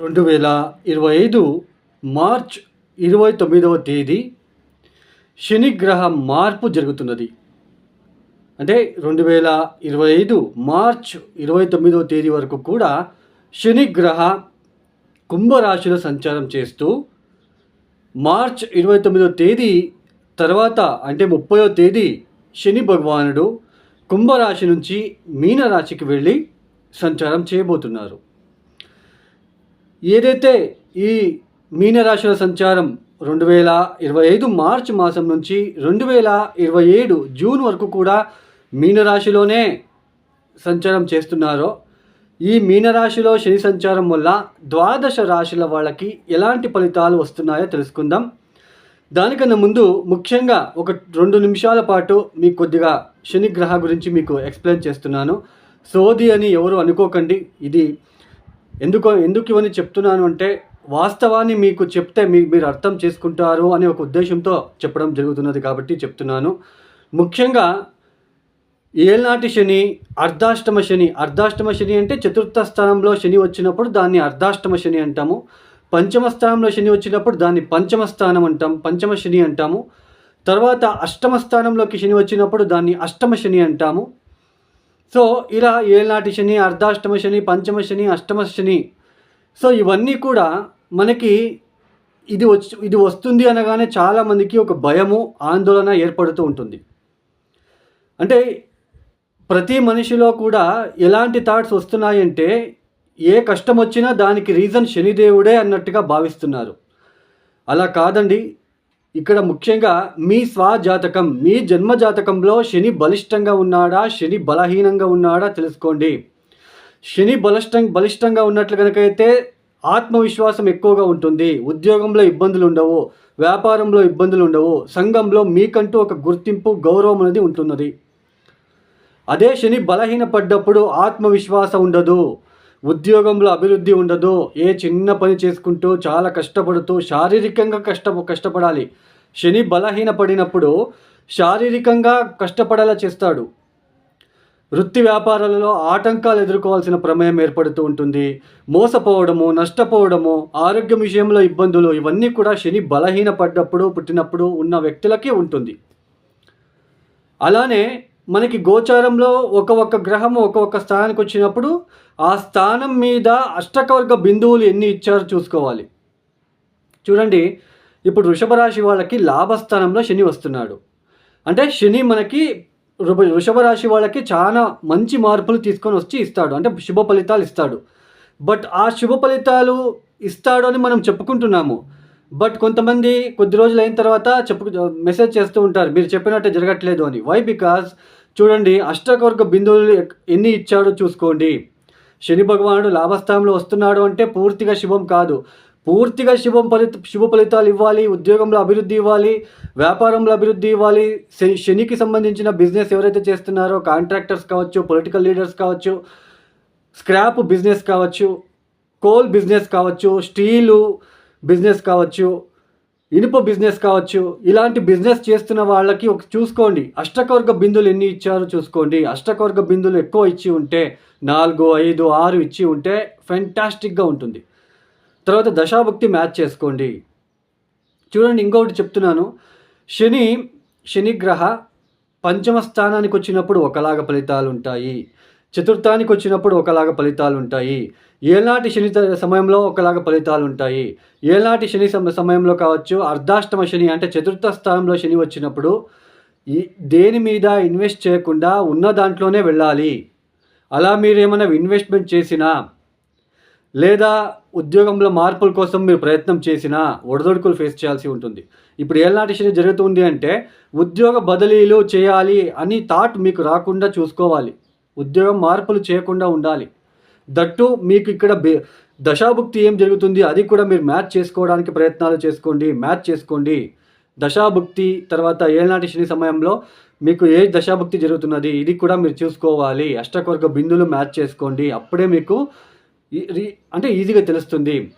రెండు వేల ఇరవై ఐదు మార్చ్ ఇరవై తొమ్మిదవ తేదీ శనిగ్రహ మార్పు జరుగుతున్నది. అంటే రెండు వేల ఇరవై ఐదు మార్చ్ ఇరవై తొమ్మిదవ తేదీ వరకు కూడా శనిగ్రహ కుంభరాశిలో సంచారం చేస్తూ మార్చ్ ఇరవై తొమ్మిదవ తేదీ తర్వాత అంటే ముప్పయో తేదీ శని భగవానుడు కుంభరాశి నుంచి మీనరాశికి వెళ్ళి సంచారం చేయబోతున్నారు. ఏదైతే ఈ మీనరాశుల సంచారం రెండు వేల ఇరవై ఐదు మార్చ్ మాసం నుంచి రెండు వేల ఇరవై ఏడు జూన్ వరకు కూడా మీనరాశిలోనే సంచారం చేస్తున్నారో ఈ మీనరాశిలో శని సంచారం వల్ల ద్వాదశ రాశుల వాళ్ళకి ఎలాంటి ఫలితాలు వస్తున్నాయో తెలుసుకుందాం. దానికన్నా ముందు ముఖ్యంగా ఒక రెండు నిమిషాల పాటు మీకు కొద్దిగా శని గ్రహ గురించి మీకు ఎక్స్ప్లెయిన్ చేస్తున్నాను. సోది అని ఎవరు అనుకోకండి. ఇది ఎందుకో ఎందుకు ఇవన్నీ చెప్తున్నాను అంటే వాస్తవాన్ని మీకు చెప్తే మీ మీరు అర్థం చేసుకుంటారు అనే ఒక ఉద్దేశంతో చెప్పడం జరుగుతున్నది కాబట్టి చెప్తున్నాను. ముఖ్యంగా ఏళ్ళనాటి శని అర్ధాష్టమ శని అర్ధాష్టమ శని అంటే చతుర్థ స్థానంలో శని వచ్చినప్పుడు దాన్ని అర్ధాష్టమ శని అంటాము. పంచమ స్థానంలో శని వచ్చినప్పుడు దాన్ని పంచమ స్థానం అంటాం పంచమ శని అంటాము. తర్వాత అష్టమ స్థానంలోకి శని వచ్చినప్పుడు దాన్ని అష్టమ శని అంటాము. సో ఇలా ఏళ్ళనాటి శని అర్ధాష్టమ శని పంచమ శని అష్టమ శని. సో ఇవన్నీ కూడా మనకి ఇది వచ్చి ఇది వస్తుంది అనగానే చాలామందికి ఒక భయము ఆందోళన ఏర్పడుతూ ఉంటుంది. అంటే ప్రతి మనిషిలో కూడా ఎలాంటి థాట్స్ వస్తున్నాయంటే ఏ కష్టం వచ్చినా దానికి రీజన్ శనిదేవుడే అన్నట్టుగా భావిస్తున్నారు. అలా కాదండి. ఇక్కడ ముఖ్యంగా మీ స్వజాతకం మీ జన్మ జాతకంలో శని బలిష్టంగా ఉన్నాడా శని బలహీనంగా ఉన్నాడా తెలుసుకోండి. శని బలిష్టం బలిష్టంగా ఉన్నట్లు కనుకైతే ఆత్మవిశ్వాసం ఎక్కువగా ఉంటుంది. ఉద్యోగంలో ఇబ్బందులు ఉండవు వ్యాపారంలో ఇబ్బందులు ఉండవు సంఘంలో మీకంటూ ఒక గుర్తింపు గౌరవం అనేది ఉంటున్నది. అదే శని బలహీనపడ్డప్పుడు ఆత్మవిశ్వాసం ఉండదు. ఉద్యోగంలో అభివృద్ధి ఉండదు ఏ చిన్న పని చేసుకుంటూ చాలా కష్టపడుతూ శారీరకంగా కష్ట కష్టపడాలి. శని బలహీనపడినప్పుడు శారీరకంగా కష్టపడేలా చేస్తాడు. వృత్తి వ్యాపారాలలో ఆటంకాలు ఎదుర్కోవాల్సిన ప్రమేయం ఏర్పడుతూ ఉంటుంది. మోసపోవడము నష్టపోవడము ఆరోగ్యం విషయంలో ఇబ్బందులు ఇవన్నీ కూడా శని బలహీనపడ్డప్పుడు పుట్టినప్పుడు ఉన్న వ్యక్తులకే ఉంటుంది. అలానే మనకి గోచారంలో ఒక ఒక్క గ్రహం ఒక స్థానానికి వచ్చినప్పుడు ఆ స్థానం మీద అష్టకవర్గ బిందువులు ఎన్ని ఇచ్చారో చూసుకోవాలి. చూడండి ఇప్పుడు వృషభ రాశి వాళ్ళకి లాభస్థానంలో శని వస్తున్నాడు. అంటే శని మనకి వృషభ రాశి వాళ్ళకి చాలా మంచి మార్పులు తీసుకొని వచ్చి ఇస్తాడు. అంటే శుభ ఫలితాలు ఇస్తాడు. బట్ ఆ శుభ ఫలితాలు ఇస్తాడు అని మనం చెప్పుకుంటున్నాము. బట్ కొంతమంది కొద్ది రోజులు అయిన తర్వాత చెప్పు మెసేజ్ చేస్తూ ఉంటారు మీరు చెప్పినట్టే జరగట్లేదు అని. వై బికాస్ చూడండి అష్టకవర్గ బిందువులు ఎన్ని ఇచ్చాడో చూసుకోండి. శని భగవానుడు లాభస్థానంలో వస్తున్నాడు అంటే పూర్తిగా శుభం కాదు. పూర్తిగా శుభం ఫలిత శుభ ఫలితాలు ఇవ్వాలి ఉద్యోగంలో అభివృద్ధి ఇవ్వాలి వ్యాపారంలో అభివృద్ధి ఇవ్వాలి. శనికి సంబంధించిన బిజినెస్ ఎవరైతే చేస్తున్నారో కాంట్రాక్టర్స్ కావచ్చు పొలిటికల్ లీడర్స్ కావచ్చు స్క్రాప్ బిజినెస్ కావచ్చు కోల్ బిజినెస్ కావచ్చు స్టీలు బిజినెస్ కావచ్చు ఇనుప బిజినెస్ కావచ్చు ఇలాంటి బిజినెస్ చేస్తున్న వాళ్ళకి ఒక చూసుకోండి. అష్టకవర్గ బిందులు ఎన్ని ఇచ్చారో చూసుకోండి. అష్టకవర్గ బిందులు ఎక్కువ ఇచ్చి ఉంటే నాలుగు ఐదు ఆరు ఇచ్చి ఉంటే ఫెంటాస్టిక్గా ఉంటుంది. తర్వాత దశాభక్తి మ్యాచ్ చేసుకోండి. చూడండి ఇంకొకటి చెప్తున్నాను. శని శనిగ్రహ పంచమ స్థానానికి వచ్చినప్పుడు ఒకలాగా ఫలితాలు ఉంటాయి. చతుర్థానికి వచ్చినప్పుడు ఒకలాగా ఫలితాలు ఉంటాయి ఏనాటి శని సమయంలో ఒకలాగా ఫలితాలు ఉంటాయి ఏనాటి శని సమ- సమయంలో కావచ్చు అర్ధాష్టమ శని అంటే చతుర్థ స్థానంలో శని వచ్చినప్పుడు ఈ దేని మీద ఇన్వెస్ట్ చేయకుండా ఉన్న దాంట్లోనే వెళ్ళాలి. అలా మీరేమైనా ఇన్వెస్ట్మెంట్ చేసినా లేదా ఉద్యోగంలో మార్పుల కోసం మీరు ప్రయత్నం చేసినా ఒడదొడుకులు ఫేస్ చేయాల్సి ఉంటుంది. ఇప్పుడు ఏళ్ళనాటి శని జరుగుతుంది అంటే ఉద్యోగ బదిలీలు చేయాలి అని థాట్ మీకు రాకుండా చూసుకోవాలి. ఉద్యోగం మార్పులు చేయకుండా ఉండాలి. దట్టు మీకు ఇక్కడ బే దశాభుక్తి ఏం జరుగుతుంది? అది కూడా మీరు మ్యాచ్ చేసుకోవడానికి ప్రయత్నాలు చేసుకోండి మ్యాచ్ చేసుకోండి. దశాభుక్తి తర్వాత ఏనాటి శని సమయంలో మీకు ఏ దశాభుక్తి జరుగుతున్నది? ఇది కూడా మీరు చూసుకోవాలి. అష్టకవర్గ బిందులు మ్యాచ్ చేసుకోండి. అప్పుడే మీకు ఈ- అంటే ఈజీగా తెలుస్తుంది.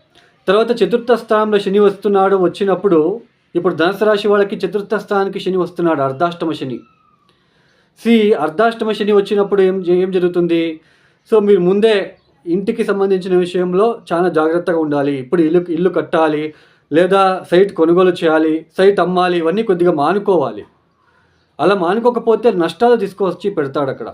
తర్వాత చతుర్థ స్థానంలో శని వస్తున్నాడు వచ్చినప్పుడు ఇప్పుడు ధనుసు రాశి వాళ్ళకి చతుర్థ స్థానానికి శని వస్తున్నాడు అర్ధాష్టమ శని. సి అర్ధాష్టమ శని వచ్చినప్పుడు ఏం ఏం జరుగుతుంది? సో మీరు ముందే ఇంటికి సంబంధించిన విషయంలో చాలా జాగ్రత్తగా ఉండాలి. ఇప్పుడు ఇల్లు ఇల్లు కట్టాలి లేదా సైట్ కొనుగోలు చేయాలి సైట్ అమ్మాలి ఇవన్నీ కొద్దిగా మానుకోవాలి. అలా మానుకోకపోతే నష్టాలు తీసుకొచ్చి పెడతాడు అక్కడ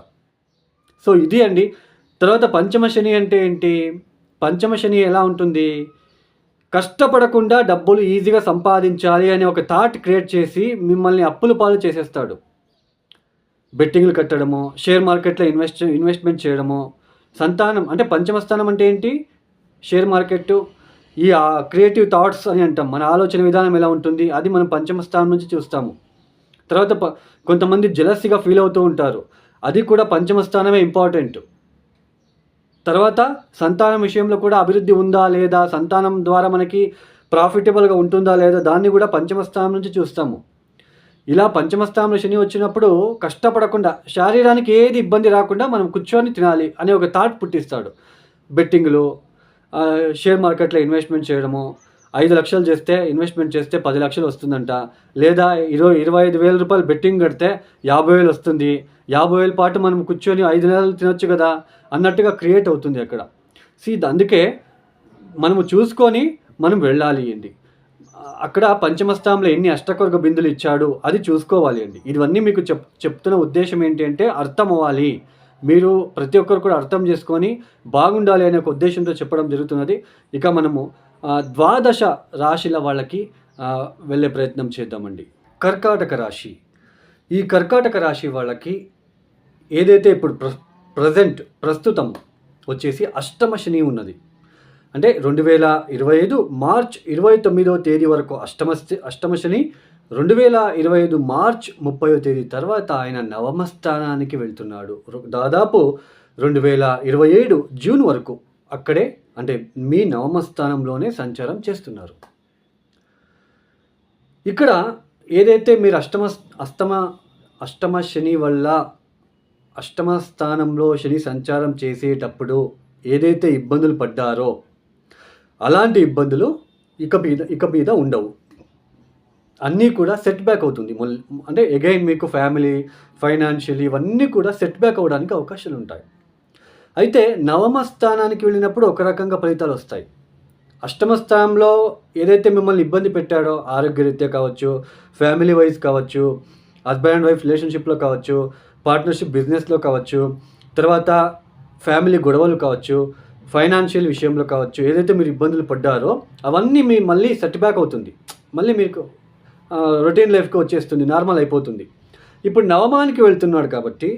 సో ఇది అండి. తర్వాత పంచమ శని అంటే ఏంటి? పంచమ శని ఎలా ఉంటుంది? కష్టపడకుండా డబ్బులు ఈజీగా సంపాదించాలి అనే ఒక థాట్ క్రియేట్ చేసి మిమ్మల్ని అప్పుల పాలు చేసేస్తాడు. బెట్టింగ్లు కట్టడము షేర్ మార్కెట్లో ఇన్వెస్ట్ ఇన్వెస్ట్మెంట్ చేయడము సంతానం అంటే పంచమస్థానం అంటే ఏంటి? షేర్ మార్కెట్ ఈ క్రియేటివ్ థాట్స్ అని అంటాం. మన ఆలోచన విధానం ఎలా ఉంటుంది? అది మనం పంచమస్థానం నుంచి చూస్తాము. తర్వాత ప కొంతమంది జలస్గా ఫీల్ అవుతూ ఉంటారు. అది కూడా పంచమస్థానమే ఇంపార్టెంట్ తర్వాత సంతానం విషయంలో కూడా అభివృద్ధి ఉందా లేదా? సంతానం ద్వారా మనకి ప్రాఫిటబుల్గా ఉంటుందా లేదా? దాన్ని కూడా పంచమస్థానం నుంచి చూస్తాము. ఇలా పంచమ శని వచ్చినప్పుడు కష్టపడకుండా శరీరానికి ఏది ఇబ్బంది రాకుండా మనం కూర్చొని తినాలి అనే ఒక థాట్ పుట్టిస్తాడు. బెట్టింగ్లు షేర్ మార్కెట్లో ఇన్వెస్ట్మెంట్ చేయడము ఐదు లక్షలు చేస్తే ఇన్వెస్ట్మెంట్ చేస్తే పది లక్షలు వస్తుందంట. లేదా ఇరవై ఇరవై ఐదు వేల రూపాయలు బెట్టింగ్ కడితే యాభై వేలు వస్తుంది. యాభై వేల పాటు మనం కూర్చొని ఐదు నెలలు తినొచ్చు కదా అన్నట్టుగా క్రియేట్ అవుతుంది అక్కడ. సీ అందుకే మనము చూసుకొని మనం వెళ్ళాలి అండి అక్కడ పంచమస్థానంలో ఎన్ని అష్టకొరగ బిందులు ఇచ్చాడు అది చూసుకోవాలి అండి. ఇవన్నీ మీకు చెప్ చెప్తున్న ఉద్దేశం ఏంటి అంటే అర్థం అవ్వాలి మీరు ప్రతి ఒక్కరు కూడా అర్థం చేసుకొని బాగుండాలి అనే ఒక ఉద్దేశంతో చెప్పడం జరుగుతున్నది. ఇక మనము ద్వాదశ రాశిల వాళ్ళకి వెళ్ళే ప్రయత్నం చేద్దామండి. కర్కాటక రాశి. ఈ కర్కాటక రాశి వాళ్ళకి ఏదైతే ఇప్పుడు ప్ర ప్రజెంట్ ప్రస్తుతం వచ్చేసి అష్టమ శని ఉన్నది. అంటే రెండు వేల ఇరవై ఐదు మార్చ్ ఇరవై తొమ్మిదో తేదీ వరకు అష్టమ స్థి- అష్టమ శని రెండు వేల ఇరవై ఐదు మార్చ్ ముప్పై తేదీ తర్వాత ఆయన నవమ స్థానానికి వెళ్తున్నాడు. దాదాపు రెండు వేల ఇరవై ఏడు జూన్ వరకు అక్కడే అంటే మీ నవమ స్థానంలోనే సంచారం చేస్తున్నారు. ఇక్కడ ఏదైతే మీరు అష్టమ అష్టమ అష్టమ శని వల్ల అష్టమ స్థానంలో శని సంచారం చేసేటప్పుడు ఏదైతే ఇబ్బందులు పడ్డారో అలాంటి ఇబ్బందులు ఇక మీద ఇక మీద ఉండవు. అన్నీ కూడా సెట్ బ్యాక్ అవుతుంది. అంటే అగైన్ మీకు ఫ్యామిలీ ఫైనాన్షియల్ ఇవన్నీ కూడా సెట్ బ్యాక్ అవ్వడానికి అవకాశాలు ఉంటాయి. అయితే నవమ స్థానానికి వెళ్ళినప్పుడు ఒక రకంగా ఫలితాలు వస్తాయి. అష్టమ స్థానంలో ఏదైతే మిమ్మల్ని ఇబ్బంది పెట్టాడో ఆరోగ్యరీత్యా కావచ్చు ఫ్యామిలీ వైజ్ కావచ్చు హస్బెండ్ అండ్ వైఫ్ రిలేషన్షిప్లో కావచ్చు పార్ట్నర్షిప్ బిజినెస్లో కావచ్చు తర్వాత ఫ్యామిలీ గొడవలు కావచ్చు ఫైనాన్షియల్ విషయంలో కావచ్చు ఏదైతే మీరు ఇబ్బందులు పడ్డారో అవన్నీ మీ మళ్ళీ సెట్ బ్యాక్ అవుతుంది. మళ్ళీ మీకు రొటీన్ లైఫ్కి వచ్చేస్తుంది నార్మల్ అయిపోతుంది. ఇప్పుడు నవమానికి వెళ్తున్నాడు కాబట్టి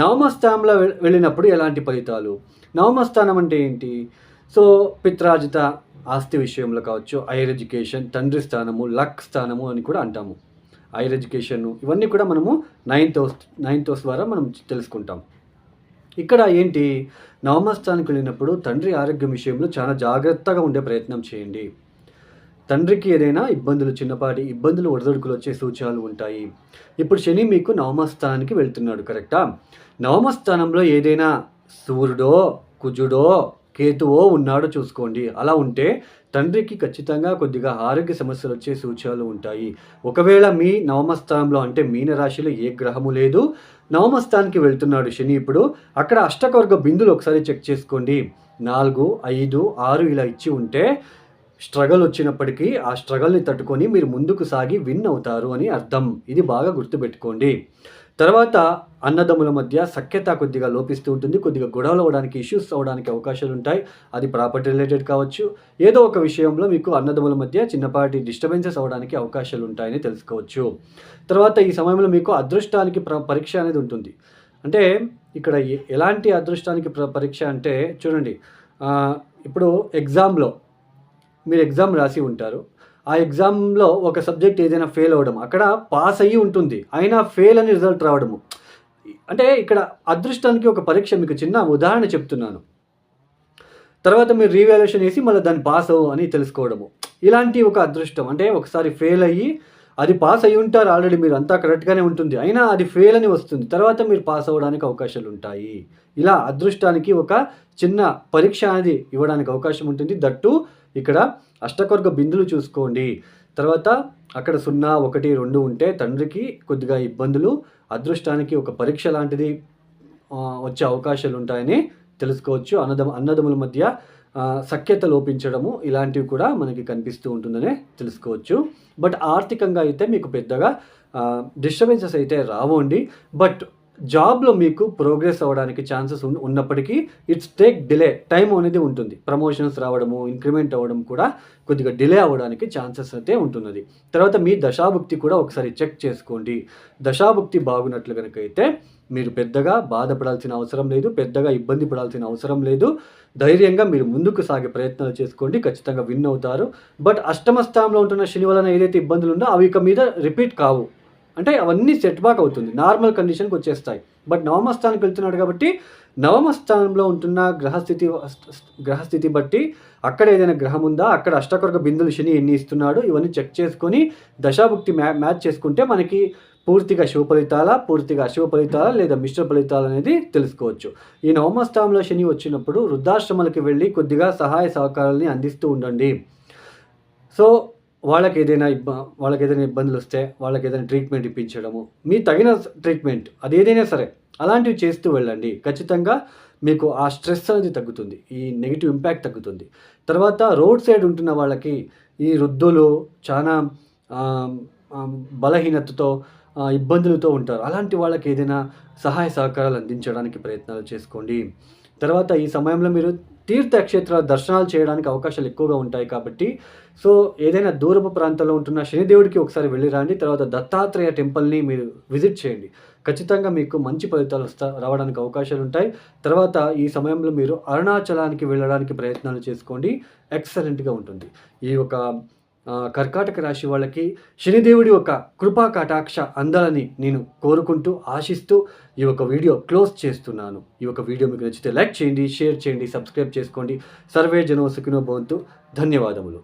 నవమ స్థానంలో వెళ్ళినప్పుడు ఎలాంటి ఫలితాలు? నవమ స్థానం అంటే ఏంటి? సో పిత్రాజిత ఆస్తి విషయంలో కావచ్చు హైయర్ ఎడ్యుకేషన్ తండ్రి స్థానము లక్ స్థానము అని కూడా అంటాము. హైయర్ ఎడ్యుకేషన్ ఇవన్నీ కూడా మనము నైన్త్ హౌస్ నైన్త్ హౌస్ ద్వారా మనం తెలుసుకుంటాం. ఇక్కడ ఏంటి? నవమ వెళ్ళినప్పుడు తండ్రి ఆరోగ్యం విషయంలో చాలా జాగ్రత్తగా ఉండే ప్రయత్నం చేయండి. తండ్రికి ఏదైనా ఇబ్బందులు చిన్నపాటి ఇబ్బందులు ఒడిదొడుకులు వచ్చే సూచనలు ఉంటాయి. ఇప్పుడు శని మీకు నవమస్థానానికి వెళ్తున్నాడు కరెక్టా? నవమ స్థానంలో ఏదైనా సూర్యుడో కుజుడో కేతువో ఉన్నాడో చూసుకోండి. అలా ఉంటే తండ్రికి ఖచ్చితంగా కొద్దిగా ఆరోగ్య సమస్యలు వచ్చే సూచనలు ఉంటాయి. ఒకవేళ మీ నవమస్థానంలో అంటే మీనరాశిలో ఏ గ్రహము లేదు నవమస్థానానికి వెళ్తున్నాడు శని ఇప్పుడు అక్కడ అష్టకవర్గ బిందులు ఒకసారి చెక్ చేసుకోండి. నాలుగు ఐదు ఆరు ఇలా ఇచ్చి ఉంటే స్ట్రగల్ వచ్చినప్పటికీ ఆ స్ట్రగల్ని తట్టుకొని మీరు ముందుకు సాగి విన్ అవుతారు అని అర్థం. ఇది బాగా గుర్తుపెట్టుకోండి. తర్వాత అన్నదమ్ముల మధ్య సఖ్యత కొద్దిగా లోపిస్తూ ఉంటుంది. కొద్దిగా గొడవలు అవ్వడానికి ఇష్యూస్ అవ్వడానికి అవకాశాలు ఉంటాయి. అది ప్రాపర్టీ రిలేటెడ్ కావచ్చు. ఏదో ఒక విషయంలో మీకు అన్నదమ్ముల మధ్య చిన్నపాటి డిస్టర్బెన్సెస్ అవ్వడానికి అవకాశాలు ఉంటాయని తెలుసుకోవచ్చు. తర్వాత ఈ సమయంలో మీకు అదృష్టానికి ప్ర పరీక్ష అనేది ఉంటుంది. అంటే ఇక్కడ ఎలాంటి అదృష్టానికి ప్ర పరీక్ష అంటే చూడండి. ఇప్పుడు ఎగ్జామ్లో మీరు ఎగ్జామ్ రాసి ఉంటారు. ఆ ఎగ్జామ్లో ఒక సబ్జెక్ట్ ఏదైనా ఫెయిల్ అవ్వడం అక్కడ పాస్ అయ్యి ఉంటుంది. అయినా ఫెయిల్ అని రిజల్ట్ రావడము. అంటే ఇక్కడ అదృష్టానికి ఒక పరీక్ష మీకు చిన్న ఉదాహరణ చెప్తున్నాను. తర్వాత మీరు రీవాల్యుయేషన్ వేసి మళ్ళీ దాన్ని పాస్ అవ్వు అని తెలుసుకోవడము. ఇలాంటి ఒక అదృష్టం. అంటే ఒకసారి ఫెయిల్ అయ్యి అది పాస్ అయ్యి ఉంటారు ఆల్రెడీ మీరు అంతా కరెక్ట్గానే ఉంటుంది. అయినా అది ఫెయిల్ అని వస్తుంది. తర్వాత మీరు పాస్ అవ్వడానికి అవకాశాలు ఉంటాయి. ఇలా అదృష్టానికి ఒక చిన్న పరీక్ష అనేది ఇవ్వడానికి అవకాశం ఉంటుంది. దట్టు ఇక్కడ అష్టకొర్గ బిందులు చూసుకోండి. తర్వాత అక్కడ సున్నా ఒకటి రెండు ఉంటే తండ్రికి కొద్దిగా ఇబ్బందులు. అదృష్టానికి ఒక పరీక్ష లాంటిది వచ్చే అవకాశాలు ఉంటాయని తెలుసుకోవచ్చు. అన్నదమ అన్నదముల మధ్య సఖ్యత లోపించడము ఇలాంటివి కూడా మనకి కనిపిస్తూ ఉంటుందనే తెలుసుకోవచ్చు. బట్ ఆర్థికంగా అయితే మీకు పెద్దగా డిస్టర్బెన్సెస్ అయితే రావండి. బట్ జాబ్లో మీకు ప్రోగ్రెస్ అవ్వడానికి ఛాన్సెస్ ఉన్నప్పటికీ ఇట్స్ టేక్ డిలే టైం అనేది ఉంటుంది. ప్రమోషన్స్ రావడము ఇంక్రిమెంట్ అవ్వడం కూడా కొద్దిగా డిలే అవ్వడానికి ఛాన్సెస్ అయితే ఉంటున్నది. తర్వాత మీ దశాభుక్తి కూడా ఒకసారి చెక్ చేసుకోండి. దశాభుక్తి బాగున్నట్లు కనుక అయితే మీరు పెద్దగా బాధపడాల్సిన అవసరం లేదు పెద్దగా ఇబ్బంది పడాల్సిన అవసరం లేదు. ధైర్యంగా మీరు ముందుకు సాగే ప్రయత్నాలు చేసుకోండి ఖచ్చితంగా విన్ అవుతారు. బట్ అష్టమ స్థానంలో ఉంటున్న శని వలన ఏదైతే ఇబ్బందులు ఉందో అవి ఇక మీద రిపీట్ కావు. అంటే అవన్నీ సెట్ బ్యాక్ అవుతుంది. నార్మల్ కండిషన్కి వచ్చేస్తాయి. బట్ నవమ స్థానానికి వెళ్తున్నాడు కాబట్టి నవమ స్థానంలో ఉంటున్న గ్రహస్థితి గ్రహస్థితి బట్టి అక్కడ ఏదైనా గ్రహం ఉందా అక్కడ అష్టకొరక బిందులు శని ఎన్ని ఇస్తున్నాడు ఇవన్నీ చెక్ చేసుకొని దశాభుక్తి మ్యా మ్యాచ్ చేసుకుంటే మనకి పూర్తిగా శుభ ఫలితాల పూర్తిగా అశుభ ఫలితాల లేదా మిశ్ర ఫలితాలు అనేది తెలుసుకోవచ్చు. ఈ నవమ స్థానంలో శని వచ్చినప్పుడు వృద్ధాశ్రమాలకు వెళ్ళి కొద్దిగా సహాయ సహకారాలని అందిస్తూ ఉండండి. సో వాళ్ళకి ఏదైనా ఇబ్బ వాళ్ళకి ఏదైనా ఇబ్బందులు వస్తే వాళ్ళకి ఏదైనా ట్రీట్మెంట్ ఇప్పించడము. మీ తగిన ట్రీట్మెంట్ అది ఏదైనా సరే అలాంటివి చేస్తూ వెళ్ళండి. ఖచ్చితంగా మీకు ఆ స్ట్రెస్ అనేది తగ్గుతుంది. ఈ నెగిటివ్ ఇంపాక్ట్ తగ్గుతుంది. తర్వాత రోడ్ సైడ్ ఉంటున్న వాళ్ళకి ఈ వృద్ధులు చాలా బలహీనతతో ఇబ్బందులతో ఉంటారు. అలాంటి వాళ్ళకి ఏదైనా సహాయ సహకారాలు అందించడానికి ప్రయత్నాలు చేసుకోండి. తర్వాత ఈ సమయంలో మీరు తీర్థక్షేత్రాల దర్శనాలు చేయడానికి అవకాశాలు ఎక్కువగా ఉంటాయి కాబట్టి సో ఏదైనా దూరపు ప్రాంతంలో ఉంటున్న శనిదేవుడికి ఒకసారి వెళ్ళి రండి తర్వాత దత్తాత్రేయ టెంపుల్ని మీరు విజిట్ చేయండి. ఖచ్చితంగా మీకు మంచి ఫలితాలు వస్తా రావడానికి అవకాశాలు ఉంటాయి. తర్వాత ఈ సమయంలో మీరు అరుణాచలానికి వెళ్ళడానికి ప్రయత్నాలు చేసుకోండి. ఎక్సలెంట్గా ఉంటుంది. ఈ ఒక కర్కాటక రాశి వాళ్ళకి శనిదేవుడి ఒక కృపా కటాక్ష అందాలని నేను కోరుకుంటూ ఆశిస్తూ ఈ యొక్క వీడియో క్లోజ్ చేస్తున్నాను. ఈ యొక్క వీడియో మీకు నచ్చితే లైక్ చేయండి షేర్ చేయండి సబ్స్క్రైబ్ చేసుకోండి. సర్వే జనో సుఖినో భవంతు. ధన్యవాదములు.